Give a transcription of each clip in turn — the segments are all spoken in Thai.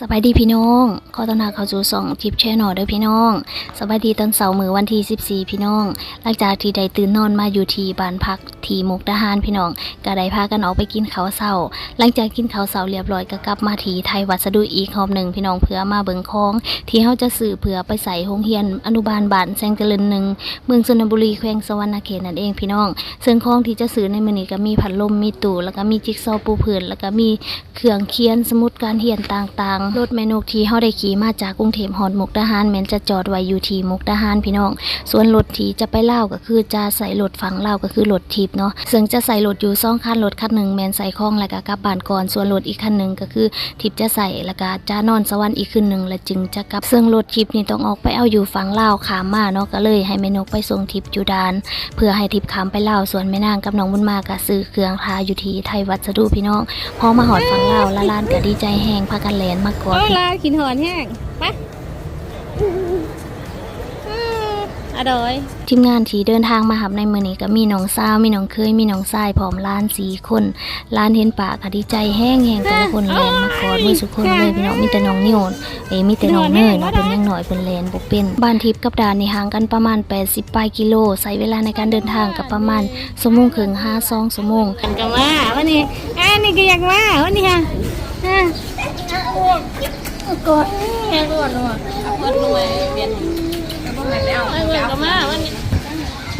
สบายดีพี่น้อง ขอต้อนรับเข้าสู่สองทิปแชนอเด้อพี่น้อง สบายดีตอนเสาร์มือวันที่ 14 พี่น้อง หลังจากที่ได้ตื่นนอนมาอยู่ที่บ้านพักที่มุกดาหารพี่น้องก็ได้พากันออกไปกินข้าวเช้าหลังจากกินข้าวเช้าเรียบร้อยก็กลับมาที่ไทยวัสดุอีกรอบหนึ่งพี่น้องเพื่อมาเบิ่งของ ที่เฮาจะซื้อเพื่อไปใส่โรงเรียนอนุบาลบ้านแซงเจริญหนึ่งเมืองชนบุรีแขวงสวรรณเขตนั่นเองพี่น้อง ซึ่งของที่จะซื้อในมือนี้ก็มีพัดลมมีตู้แล้วก็มีจิ๊กซอว์ปูพื้นแล้วก็มีเครื่องเขียนสมุดการเรียนต่างๆรถแมนกที่เฮาได้ขี่มาจากกรุงเทพฮอดมุกดาหารแม่นจะจอดไว้อยู่ที่มุกดาหารพี่น้อง ส่วนรถที่จะไปเล่าก็คือจะใส่รถฝั่งลาก็คือรถทิพเนาะซึ่งจะใส่รถอยู่สองคันรถคันหนึ่งแมนใส่ของแล้วก็กลับบ้านก่อน ส่วนรถอีกคันหนึ่งก็คือทิพจะใส่แล้วก็จะนอนสวรรค์อีกคืนหนึ่งแล้วจึงจะกลับ ซึ่งรถทิพนี่ต้องออกไปเอาอยู่ฝั่งลาขามมาเนาะก็เลยให้แมนกไปส่งทิพย์อยู่ดาน เพื่อให้ทิพขามไปเล่าส่วนแม่นางกับน้องบุญมาก็ซื้อเครื่องทาอยู่ที่ไทยวัสดุพี่น้องพอมาหอดฝั่งลาละลานก็ดีใจแหงพากันแลนมากกว่าโอ้พี่ลาขินหอนแห้งไปอะดอยทีมงานที่เดินทางมาหับในมือนี้ก็มีน้องสาวมีน้องเคยมีน้องชายพร้อมหล้านสี่คนหล้านเห็นปากก็ดีใจแห้งแห้งแต่ละคนแลนมากอดมือสุกคนเลยพี่น้องมีแต่น้องนิโอนเอ้ยมีแต่น้องเนยเนาะเป็นยังหน่อยเป็นแลนบ่เป็นบ้านทิพย์กับดานในห่างกันประมาณ 80ปลายกิโลใช้เวลาในการเดินทางกับประมาณชั่วโมงครึ่งห้าสองชั่วโมงกันกันว่าวันนี้อ่านี่ก็อยากว่าวันนี้ค่ะอ่า กดแค่กดหน่อยกดหน่อยเปลี่ยนเอาไอ้เบิร์กันมาวันนี้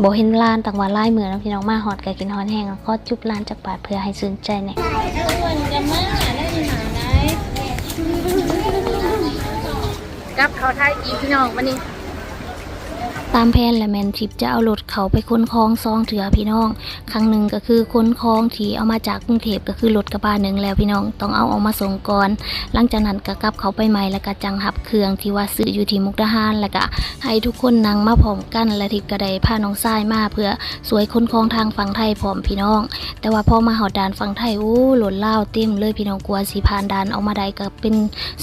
บเห็นลานต่างว่าลายมือนพี่น้องมาหอดก็กินฮอนแห้งแล้วก็จุบลานจากบาทเพื่อให้สนใจแหน่เบิร์กันมาได้ที่หาไหนกับเขาไทยอีพี่น้องวันนี้ ตามแผนและแมนทิปจะเอารถเขาไปค้นคลองซองเถือพี่น้อง ครั้งหนึ่งก็คือค้นคลองที่เอามาจากกรุงเทพก็คือรถกระบะหนึ่งแล้วพี่น้องต้องเอาออกมาส่งก่อนหลังจากนั้นก็กลับเขาไปใหม่แล้วก็จังหับเครื่องที่ว่าซื้ออยู่ที่มุกดาหารแล้วก็ให้ทุกคนนั่งมาพร้อมกันและทิปก็ได้าน้องทรายมาเพื่อสวยค้นคลองทางฝั่งไทยพร้อมพี่น้อง แต่ว่าพอมาหอดด่านฝั่งไทยโอ้หล่นล่าเต็มเลยพี่น้องกลัวสิผ่านด่านออกมาได้ก็เป็น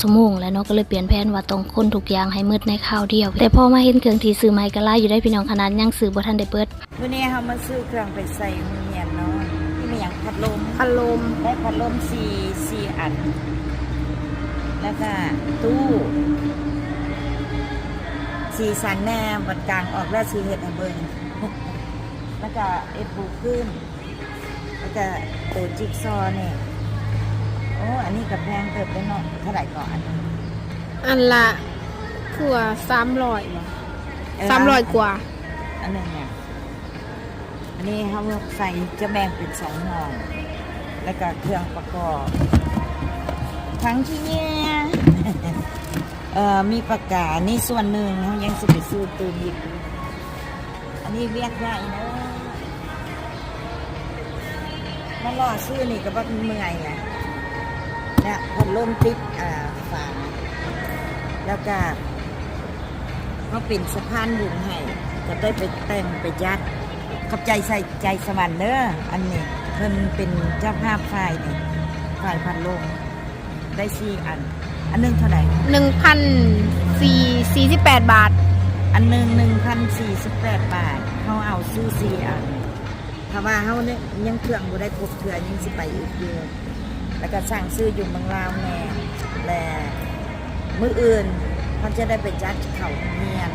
สมงแล้วเนาะก็เลยเปลี่ยนแผนว่าต้องค้นทุกอย่างให้มืดในคราวเดียว แต่พอมาเห็นเครื่องที่ซื้อใหม่ก็ไล่อยู่ได้พี่น้องขนาดยังซื้อบ่ทันได้เปิดวันนี้เขามาซื้อเครื่องไปใส่โรงเรียนเนาะที่มีอย่างพัดลมพัดลมได้พัดลมสี่สี่อัน แล้วก็ตู้สีสันแน่บัดกลางออกแล้วสีเห็ดให้เบิงแล้วก็เอ็ดบูขึ้น แล้วก็ตัวจิ๊กซอว์เนี่ยโอ้อันนี้กับแพงเติบได้เนาะเท่าไหร่ก่อน อันละคือว่าสามร้อย สามร้อยกว่า อันหนึงเนี่ยอันนี้เขาใส่จะแบ่งเป็นสองห่อแล้วก็เครื่องประกอบทั้งที่เนี่ยเอ่อมีปากกานี่ส่วนหนึ่งเขายังสิไปซื้อตูมอีกอันนี้เรียกได้นะมารอซื้อนี่ก็ว่าเมื่อยไงเนี่ยพัดลมติดอ่าฝาแล้วก็ เขาเป็นสะพานบุญให้จะได้ไปแต่งไปยัดขอบใจใส่ใจสวรรค์เด้ออันนี้เพิ่นเป็นเจ้าภาพฝ่ายนี่ฝ่ายพันลมได้สี่อัน อันหนึงเท่าไหร่หนึ่งพันสี่สี่สิบแปดบาท อันหนึ่งหนึ่งพันสี่สิบแปดบาทเขาเอาซื้อสี่อันถ้าว่าเขาเนี่ยยังเครื่องบ่ได้ครบเครือยังสิไปอีกเยอะแล้วก็สั่งซื้ออยู่เมืองลาวแน่และมืออื่น เขาจะได้ไปจัดเขาเมียน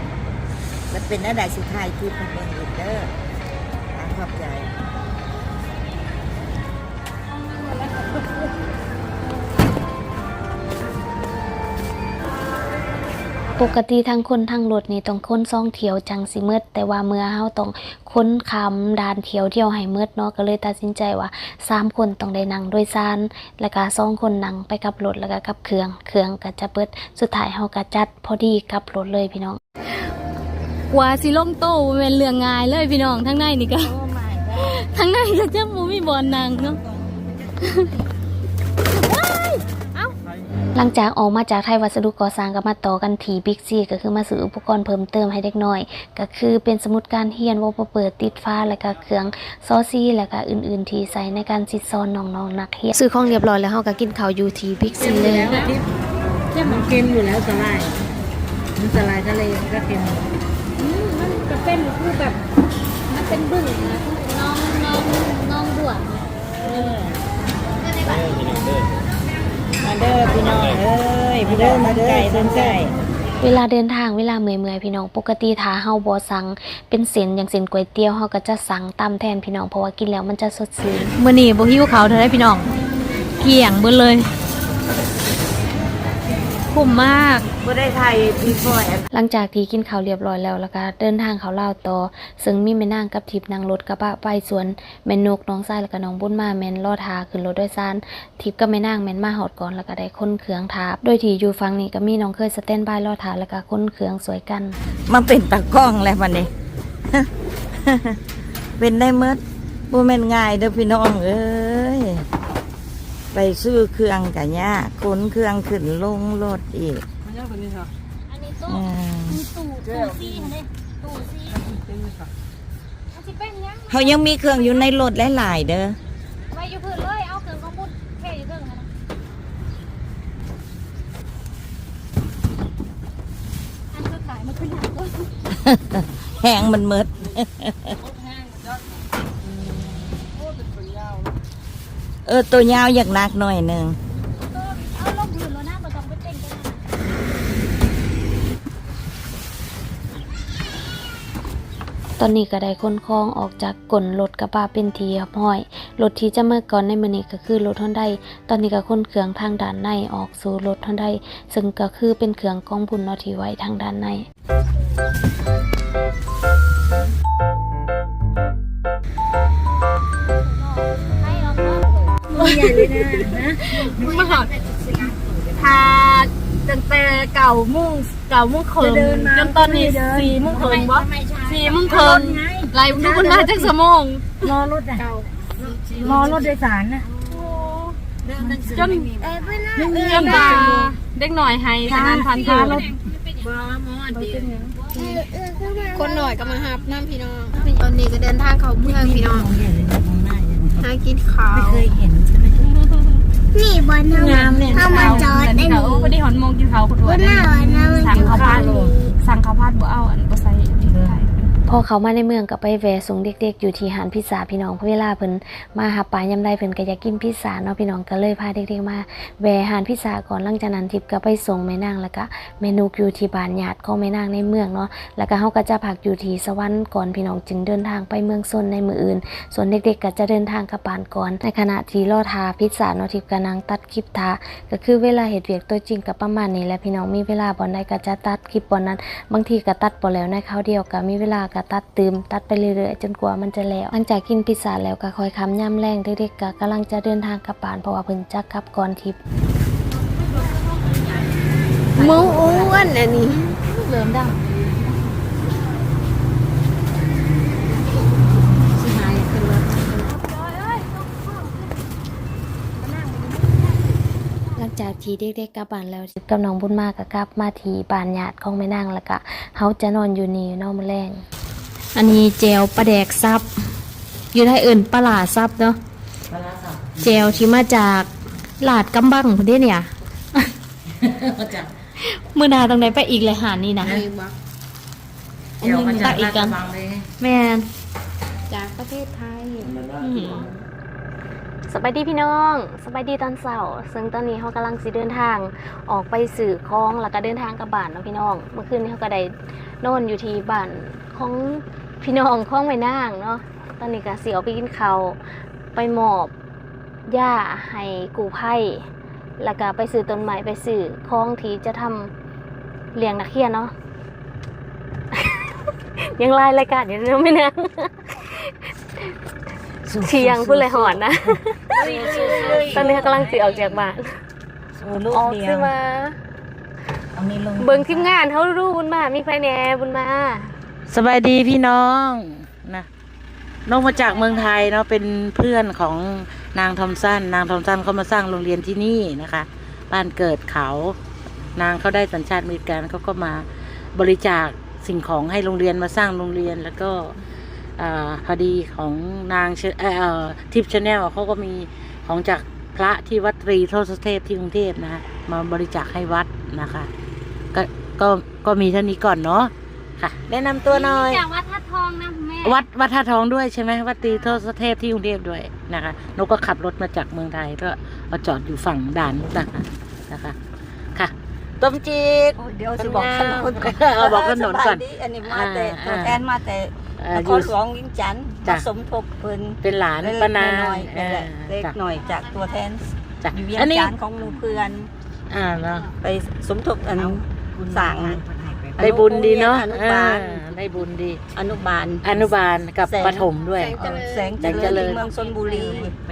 และเป็นอะไรสุดท้ายที่เป็นเมืองอีกเด้ออ่าขอบใจ ปกติทั้งคนทั้งรถนี่ต้องค้นซ่องเที่ยวจังสิมืดแต่ว่าเมื่อเฮาต้องค้นคำดานเที่ยวเที่ยวให้มืดเนาะก็เลยตัดสินใจว่าสามคนต้องได้นั่งโดยสารแล้วก็สองคนนั่งไปกับรถแล้วก็กับเครื่องเครื่องก็จะเปิดสุดท้ายเฮาก็จัดพอดีกับรถเลยพี่น้องกว่าสิลงโตเป็นเรื่องง่ายเลยพี่น้องทั้งในนี่ก็โอ้ไม่ก็ทั้งในก็จะบ่มีบอลนางเนาะ หลังจากออกมาจากไทยวัสดุก่อสร้างก็มาต่อกันที่บิ๊กซีก็คือมาซื้ออุปกรณ์เพิ่มเติมให้เด็กน้อย ก็คือเป็นสมุดการเรียนว่าเปิดติดฟ้าแล้วก็เครื่องซอซี่แล้วก็อื่น ๆ ที่ใส่ในการซิดซ้อนน้องๆนักเรียนซื้อของเรียบร้อยแล้วเฮาก็กินข้าวอยู่ที่บิ๊กซีเลยที่มันเค็มอยู่แล้วสลายมันสลายทะเลมันก็เค็มมันจะเป็นคือแบบมันเป็นบึ้งนะ น้องเอ้ยพี่น้องมาไก่ต้นไก่เวลาเดินทางเวลาเมื่อยๆพี่น้องปกติถ้าเฮาบ่สั่งเป็นเส้นอย่างเส้นก๋วยเตี๋ยวเฮาก็จะสั่งตามแทนพี่น้องเพราะว่ากินแล้วมันจะสดชื่นมื้อนี้บ่หิวเขาวเท่าไดพี่น้องเกลี้ยงเบิดเลย คุ้มมาก บ่ได้ไทยพี่ฟอยหลังจากที่กินข้าวเรียบร้อยแล้วแล้วก็เดินทางเขาลาวต่อ ซึ่งมีแม่นางกับทิพย์นั่งรถกระบะไปสวนแม่นกน้องชายแล้วก็น้องบุญมาแม่นรอทาขึ้นรถโดยสารทิพย์กับแม่นางแม่นมาหอดก่อนแล้วก็ได้คนเครื่องทาบโดยที่อยู่ฝั่งนี้ก็มีน้องเคยสแตนบายรอทาแล้วก็คนเครื่องสวยกัน มาเป็นตากล้องแล้ววันนี้เป็นได้เมดบ่แม่นง่ายเด้อพี่น้องเอ้ย ไปซื้อเครื่องกะยากขนเครื่องขึ้นลงรถอีกมันยากกว่านี้ค่ะอันนี้ตู้อืมตู้ตู้ซี่เด้ตู้ซี่เอาสิเป็นยังเขายังมีเครื่องอยู่ในรถหลายๆเด้อไว้อยู่พื้นเลยเอาเครื่องของพุทธแค่อยู่เทิงนะอันสุดท้ายมันคือหยังแหงมันเมด เออ ตัวยาวอยากนักหน่อยหนึ่งเอาลงพื้นแล้วนะบ่ต้องไปเต้นกันนะตอนนี้ก็ได้คนคลองออกจากกลนรถกระบะเป็นทีเรียบร้อย รถที่จะเมื่อก่อนในมือนี้ก็คือรถฮอนไดตอนนี้ก็คนเครื่องทางด้านในออกสู่รถฮอนไดซึ่งก็คือเป็นเครื่องกองบุญเนาะที่ไว้ทางด้านใน มาหอดพาตั้งแต่เก่ามุ่งเก่ามุ่งเคิงจนตอนนี้สี่มุ่งเคิงบ่สี่มุ่งเคิงไล่ทุกคนมาจักสมองรอรถอะรอรถโดยสารนะจนจนตาเด็กหน่อยให้ขนาดพันเทอคนหน่อยก็มาฮับน้ำพี่น้องตอนนี้ก็เดินทางเขาเมืองพี่น้องหากินข้าวไม่เคยเห็นใช่ไหม นี่บนน้ำงามเนี่ยถ้ามันจอดได้เขาพอดีหอนโมงกินเขาคนด้บวยนหน้าวันน้ำมันสั่งข้าวผัดสั่งข้าวผัดบ่เอาอันบ่ใส่ พอเขามาในเมืองก็ไปแวะส่งเด็กๆ อยู่ที่หานพิซซ่าพี่น้องเพราะเวลาเพิ่นมาหาปลายามใดเพิ่นก็อยากกินพิซซ่าเนาะพี่น้องก็เลยพาเด็กๆมาแวะหานพิซซ่าก่อนหลังจากนั้นทิพย์ก็ไปส่งแม่นางแล้วก็แม่นุกอยู่ที่บ้านญาติของแม่นางในเมืองเนาะแล้วก็เฮาก็จะพักอยู่ที่สวรรค์ก่อนพี่น้องจึงเดินทางไปเมืองซนในมืออื่น ส่วนเด็กๆก็จะเดินทางกับบ้านก่อนในขณะที่รอทาพิซซ่าเนาะทิพย์ก็นั่งตัดคลิปทาก็คือเวลาเฮ็ดเวียกตัวจริงก็ประมาณนี้แหละพี่น้องมีเวลาบ่ใดก็จะตัดคลิปบ่นั้น บางทีก็ตัดบ่แล้วในคราวเดียวก็มีเวลาก็ตัดตืมตัดไปเรื่อยๆจนกว่ามันจะแล้วหลังจากกินพิซซ่าแล้วก็คอยคำย่ำแรงเด็กๆก็กำลังจะเดินทางกลับบ้านเพราะว่าเพิ่นจะกลับก่อนทิพย์หมูอ้วนอันนี้เริ่มดังหลังจากที่เด็กๆกลับบ้านแล้วทิพย์กับน้องบุญมากก็กลับมาที่บ้านญาติของแม่นางแล้วก็เฮาจะนอนอยู่นี่เนอนมื้อแรง อันนี้เจลปลาแดกซับอยู่ไทยเอื่นปลาหลาซับเนาะเจลที่มาจากหลาดกำบังพอดีเนี่ยมือหนาตรงไหนไปอีกเลยหานี่นะอันนี้ตักอีกกันแม่นจากประเทศไทย สบายดีพี่น้องสบายดีตอนเสาร์ซึ่งตอนนี้เขากำลังสิเดินทางออกไปสื่อคลองแล้วก็เดินทางกลับบ้านเนาะพี่น้อง เมื่อคืนนี้เขาก็ได้นอนอยู่ที่บ้าน ของพี่น้องของแม่นางเนาะตอนนี้ก็สิเอาไปกินข้าวไปมอบหญ้าให้กู่ไผ่แล้วก็ไปซื้อต้นไม้ไปซื้อของที่จะทำเลี้ยงนักเรียนเนาะยังไล่รายการอยู่เนาะไม่นางเชียงพูดเลยหอนนะตอนนี้เขากำลังสิออกจากบ้านสู้ลูกออกเดียสิวมาเอานี้ลงเบิ่งทีมงานเขารู้บุญมา มีใครแหน่บุญมา สบายดีพี่น้องนะน้องมาจากเมืองไทยเนาะเป็นเพื่อนของนางทอมสันนางทอมสันเขามาสร้างโรงเรียนที่นี่นะคะ บ้านเกิดเขา นางเขาได้สัญชาติอเมริกันเขาก็มาบริจาคสิ่งของให้โรงเรียนมาสร้างโรงเรียนแล้วก็อพอดีของนางเชเออทิพย์ชาแนลเขาก็มีของจากพระที่วัดตรีโทษเทพที่กรุงเทพนะคะมาบริจาคให้วัดนะคะ ก็ก็ก็มีเท่านี้ก่อนเนาะ ค่ะแนะนำตัวหน่อย จากวัดทัดทองนะแม่วัดวัดท่าทองด้วยใช่ไหมวัดตรีโทษเทพที่กรุงเทพด้วยนะคะนกก็ขับรถมาจากเมืองไทยก็มาจอดอยู่ฝั่งด่านนู้นนะคะต้มจีดเดี๋ยวจะบอกถนนเอาบอกถนนก่อนสบายดีอันนี้มาแต่อ่าตัวแทนมาแต่เอ่อนอคยู่ รหลวงวิงจันทร์จ้ะ มาสมทบเพิ่นเป็นหลานเล็กปานาๆน้อยๆนั่นแหละอ่าเล็กจ้ะหน่อยจากตัวแทนจ้ะอยู่เวียงอันนี้จันทร์ของหมู่เพื่อน อ่าเนาะไปสมทบอันสั่ง ได้บุญดีเนาะอนุบาลอ่าได้บุญดี อนุบาล อนุบาลกับแสงประถมด้วย แสงเจริญแสงเจแสงเจริริญญที่เมืองชนบุรี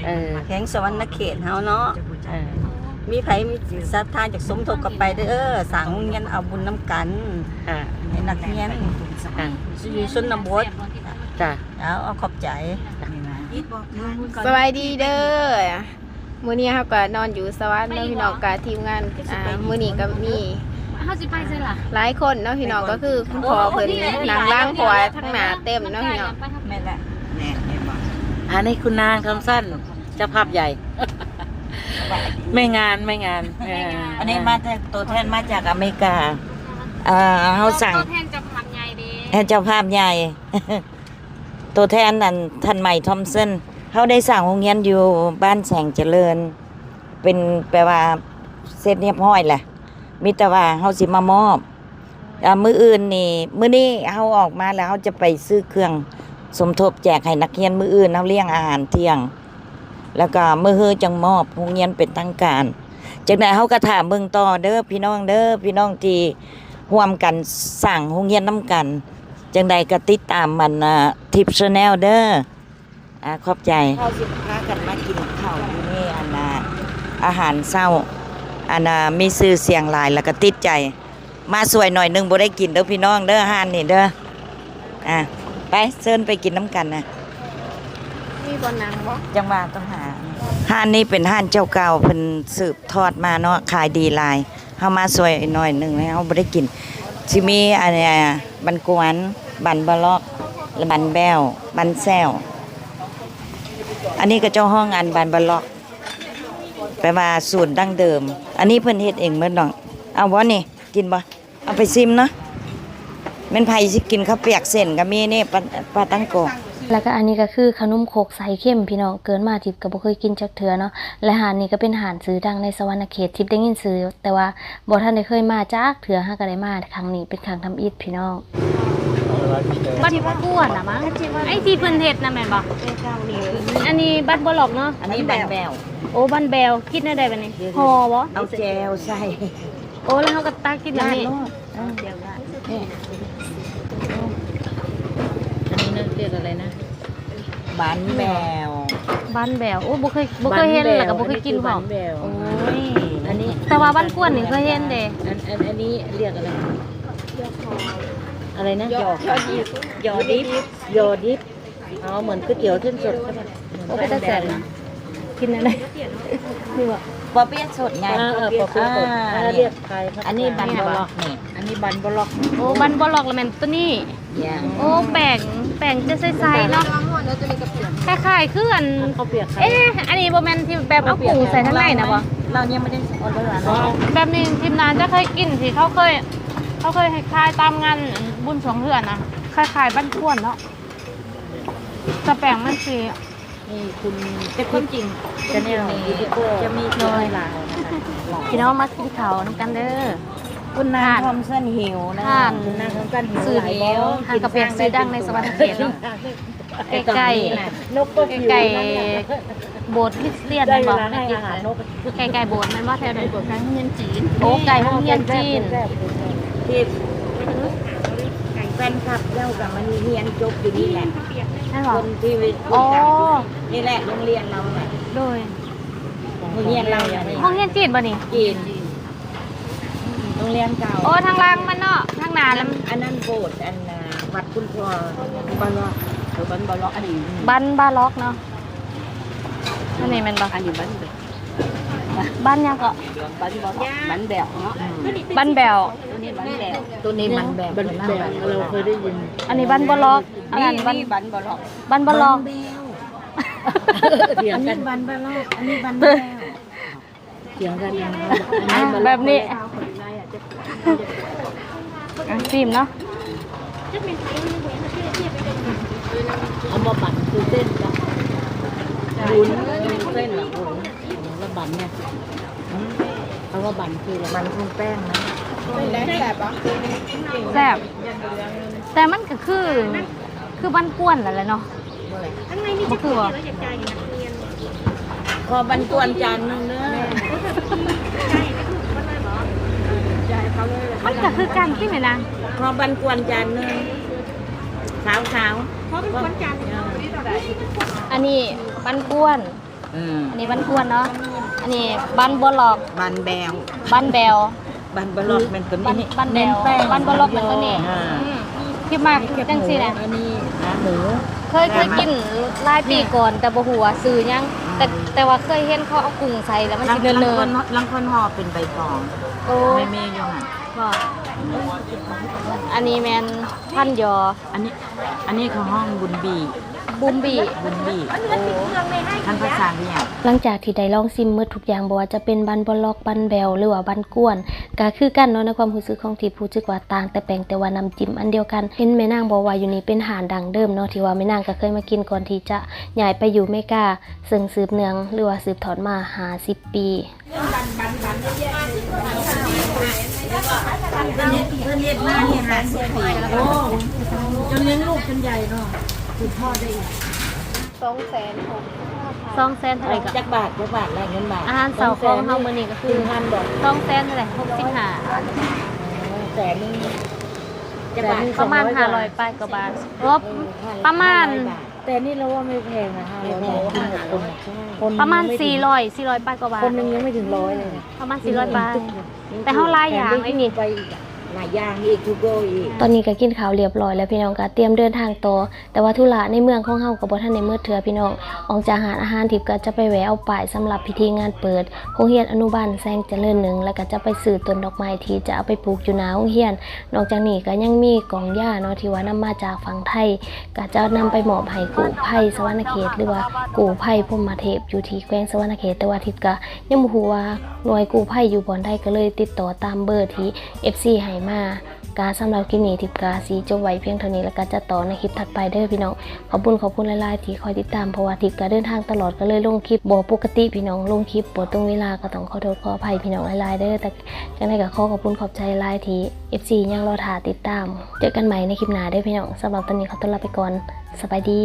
เออแห่งสวรรค์เขตเฮาเนาะเออมีไผมีจิตศรัทธาจากสมทบกับไปเด้อสั่งโรงเรียนเอาบุญน้ำกันอ่าให้นักเรียนอ่าอยู่ชนบทจ้ะเอาเอาขอบใจสบายดีเด้อมื้อนี้เฮาก็นอนอยู่สวรรค์เนาะพี่น้องกับทีมงานอ่ามื้อนี้ก็มี เฮาสิไปใส่ล่ะหลายคนเนาะพี่น้องก็คือคุณพ่อเพิ่นนางล่างผัวทั้งหนาเต็มเนาะพี่น้องแม่นแหละอันนี้คุณนางคำสั้นเจ้าภาพใหญ่ ไม่งานไม่งานเอออันนี้มาจากตัวแทนมาจากอเมริกาเออเขาสั่งตัวแทนจะพักใหญ่เด้ให้เจ้าภาพใหญ่ ตัวแทนนั่นท่านใหม่ทอมสันเขาได้สั่งโรงเรียนอยู่บ้านแสงเจริญ เป็นแปลว่าเสร็จเรียบร้อยแหละ มิต่ว่าเขาสิมามอบอมืออื่นนี่มื้อนี้เขาออกมาแล้วเขาจะไปซื้อเครื่องสมทบแจกให้นักเรียนมืออื่นเขาเลี้ยงอาหารเที่ยง แล้วก็มื้อฮือจังมอบโรงเรียนเป็นทางการจากนั้นเขาก็ถามเบิ่งต่อเด้อพี่น้องเด้อพี่น้องที่ร่วมกันสั่งโรงเรียนน้ำกันจังใดก็ติดตามมันทิปชาแนลเด้ออ่าขอบใจเขาสิพากันมากินข้าวอยู่นี่อันน่ะอาหารเช้า อันน่ะมีชื่อเสียงหลายแล้วก็ติดใจ มาสวยหน่อยหนึงบ่ได้กินเด้อพี่น้องเด้ออาหารนี่เด้ออะไปเชิญไปกินน้ำกันนะมีบ่นางบ่จังหวะต้องหาห้านนี้เป็นห้านเจ้าเก่าเพิ่นสืบทอดมาเนาะขายดีหลายเฮามาสวยหน่อยหนึงแล้วเฮาบ่ได้กินสิมีอันเนี้ยบันกวนบันบะลอกและบันแบ้วบันแซวอันนี้ก็เจ้าห้องอันบันบะลอก แปลว่าสูตรดั้งเดิม อันนี้เพิ่นเฮ็ดเองเบิดดอกเอาบ่นี่กินบ่เอาไปซิมเนาะแม่นไผสิกินข้าวเปียกเส้นก็มีนี่ปลาปลาตั้งโกแล้วก็อันนี้ก็คือขนมโคกใส่เข้มพี่น้องเกินมาทิพย์ก็บ่เคยกินจักเทื่อเนาะและอาหารนี้ก็เป็นอาหารซื้อดังในสวรรณเขตทิพย์ได้ยินซื้อแต่ว่าบ่ทันได้เคยมาจักเทื่อหาก็ได้มาครั้งนี้เป็นครั้งทำอิฐพี่น้อง บัตรก้วนน่ะมั้งไอ้ที่เพิ่นเฮ็ดน่ะแม่นบ่อันนี้บัตรบ่หลอกเนาะอันนี้บันแบวโอ้บันแบวคิดได้ได้บัดนี้ห่อบ่เอาแจวใส่โอ้แล้วเฮาก็ตักกินแบบนี้อันนี้เรียกอะไรนะบันแบวบันแบวโอ้บ่เคยบ่เคยเห็นแล้วก็บ่เคยกินพร้อมแบวโอ้ยอันนี้แต่ว่าบ้านกวนนี่เคยเห็นเด้อันอันอันนี้เรียกอะไร อะไรนะยอดยอดดียอดิบยอดิบอ๋อเหมือนก๋วยเตี๋ยวเส้นสดใช่ไหมโอ้เป็นตาแสบนะกินอะไรนี่บ่ปอเปี๊ยะสดไงอ่าเออปอกเปี๊ยะสดอ่าอ่าเรียกใครครับอันนี้บันบล็อกนี่อันนี้บันบล็อกโอ้บันบ่หลอกละแม่นตัวนี้อย่างโอ้แป้งแป้งจะใสๆเนาะล้างหัวแล้วตัวนี้ก็เปลี่ยนคล้ายๆคืออันข้าวเปียกใครเอ๊ะอันนี้บ่แม่นที่แบบเอากุ้งใส่ข้างในนะบ่เรายังไม่ได้ออเดอร์นะแบบนี้ทีมงานจะเคยกินที่เขาเคย เขาเคยให้คายตามงานบุญสองเทื่อนะคล้ายๆบ้านกวนเนาะแต่แป้งมันสินี่คุณแต่ความจริงจะเนี่ยยูทูบเบอร์จะมีน้น้ออยยลาวนะคะพี่น้องมากินข้าวนํกันเด้อคุณนางทอมสันหิวนะทานคุณนางของกันหิวสื่อหลายเดียวทานกาแฟซื้อดังในสวรรค์เขตเนาะใกล้ๆนกก็หิวใกล้นั่นแหละๆโบสถ์คริสเตียนได้แม่นเวบ่ลาให้อาหารนกใกล้ๆโบสถ์แมันว่าแถวใดโบสถ์ทางเฮียนจีนโอ้ไก่ห้องเฮียนจีน ที่แฟนคลับเจ้ากับมันเรียนจบอยู่นี่แหละใช่คบ่นที่วิทย์อ๋อนี่แหละโรงเรียนเราเนี่ยโดยโรงเรียนเราอย่างนี้ห้องเฮียนจีนบ่นี่ จีนโรงเรียนเก่า โอ้ทางล่างมันเนาะทางหน้าแล้วอันนั้นโบสถ์อันน่ะวัดคุณพ่อบ้านว่าเออบ้านบอลล็อกอันนี้บ้านบ้านล็อกเนาะอันนี้แมันบ่อันนี้บ้านบ้านยังก็บ้านบอลบ้านแบวเนาะบ้านแบวตัว นี้บ้านแบวตัวนี้มันแบวบันแบงเราเคยได้ยิน อันนี้บ้านบ่ล็อก อันนี่นั้นบ้านนี่บ้านบอลล็อกบ้านบ่ล็อกเถียงอันกันี้นบ้านบอลล็อกอันนี้บ้านแบวเถียงกันยังอะแบบนี้อะฟิล์มเนาะเอามาบั่นคือเส้นกับวุ้นเส้นหรอวุ้นแล้วบั่นเนี่ยเอาว่าบั่นคืออะไรมันคงแป้งนะอเป็น แรกแสบปะแซ่บแต่มันก็คือ คือบ้านกวนนั่นแหละเนาะบ่คือว่าขอบันกวนจานหนึงเด้อมันก็คือกันที่แม่นางขอบันกวนจานหนึงขาวขาวอันนี้บ้านกวนอืมอันนี้บ้านกวนเนาะ อันนี้บ้านบัวหลอก บันแบวบ้านแบว บันบลอกเป็นตัวบ้านนี้บ้านแบวเป้งบ้านบัวหลอกเป็นตัวนี้อ่าอืมที่มากจังซี่น่ะอันนี้ขาหมูเคยเคยกินหลายปีก่อนแต่บ่ฮู้ว่าซื้อหยังแต่แต่ว่าเคยเห็นเขาเอากุ้งใส่แล้วมันลังสิลังเนิคนนลังคนห่อเป็นใบตองๆโอ้ไม่มีอยู่หั่นบ่อันนี้แม่นพันยอ อันนี้ อันนี้เขาห้องบุญบี บุมบีบุญบีท่านภาษาเรียกหลังจากที่ได้ลองซิมเมื่อทุกอย่างบ่ว่าจะเป็นบันบล็อกบันแบวหรือว่าบันกวนก็คือกันเนาะในความรู้สึกของที่ผู้จึกว่าต่าง แต่แปลงแต่ว่าน้ำจิ้มอันเดียวกันเห็นแม่นางบอกว่าอยู่นี่เป็นหานดังเดิมเนาะที่ว่าแม่นางก็เคยมากินก่อนที่จะย้ายไปอยู่เมกาซึ่งสืบเนืองหรือว่าสืบทอดมา50ปีเพื่อนเรียกมาเนี่ยหาสิบปีโอ้จนเลี้ยงลูกจนใหญ่เนาะ คือพ่อได้อีกสองแสนหกซองแซนเท่าไหร่ก็จักบาทจักบาทแรกเงินบาทอาหารเสาของเฮามื้อนี้ก็คือพันดอกซองแซนเท่าไหร่65แสนนึงจักบาทประมาณ500ปลายกว่าบาทรบประมาณ แต่นี่เราว่าไม่แพงนะห้าร้อยบาทกินกับคนคนประมาณ400 400ปลายกว่าบาทคนหนึงยังไม่ถึงร้อยเลยประมาณ400ปลายแต่เฮาหลายอย่างไอ้นี่ ไปอีกอะหลาย่างอีกทูโกอีกตอนนี้ก็กินข้าวเรียบร้อยแล้วพี่น้องก็เตรียมเดินทางต่อแต่ว่าธุระในเมืองของเฮาก็บ่ทันได้มืดเถื่อพี่น้องออกจากหาอาหารทิพย์ก็จะไปแวะเอาป้ายสำหรับพิธีงานเปิดโรงเรียนอนุบาลแซงเจริญหนึ่งแล้วก็จะไปซื้อต้นดอกไม้ที่จะเอาไปปลูกอยู่หน้าโรงเรียน นอกจากนี้ก็ยังมีกองหญ้าเนาะที่ว่านํมาจากฝั่งไทยก็จะนำไปมอบให้กู่ไผ่สวรรณเขต หรือว่ากู่ไผ่พรหมเทพอยู่ที่แขวงสวรรณเขตแต่ว่าทิพย์ก็ยังบ่ฮู้ว่าหน่วยกู่ไผ่อยู่บ่อนใดก็เลยติดต่อตามเบอร์ที่ FC ให้มาการสำหรับคลิปนี้ทิพกาสีจบไว้เพียงเท่านี้แล้วก็จะต่อในคลิปถัดไปเด้อพี่น้องขอบคุณขอบคุณหลายๆที่คอยติดตามเพราะว่าทิพก็เดินทางตลอดก็เลยลงคลิปบ่ปกติพี่น้องลงคลิปบ่ตรงเวลาก็ต้องขอโทษขออภัยพี่น้องหลายๆเด้อแต่จังไดก็ขอขอบคุณขอบใจหลายที่ FC ยังรอท่าติดตาม เจอกันใหม่ในคลิปหน้าเด้อพี่น้องสำหรับตอนนี้ขอตัวลาไปก่อนสบายดี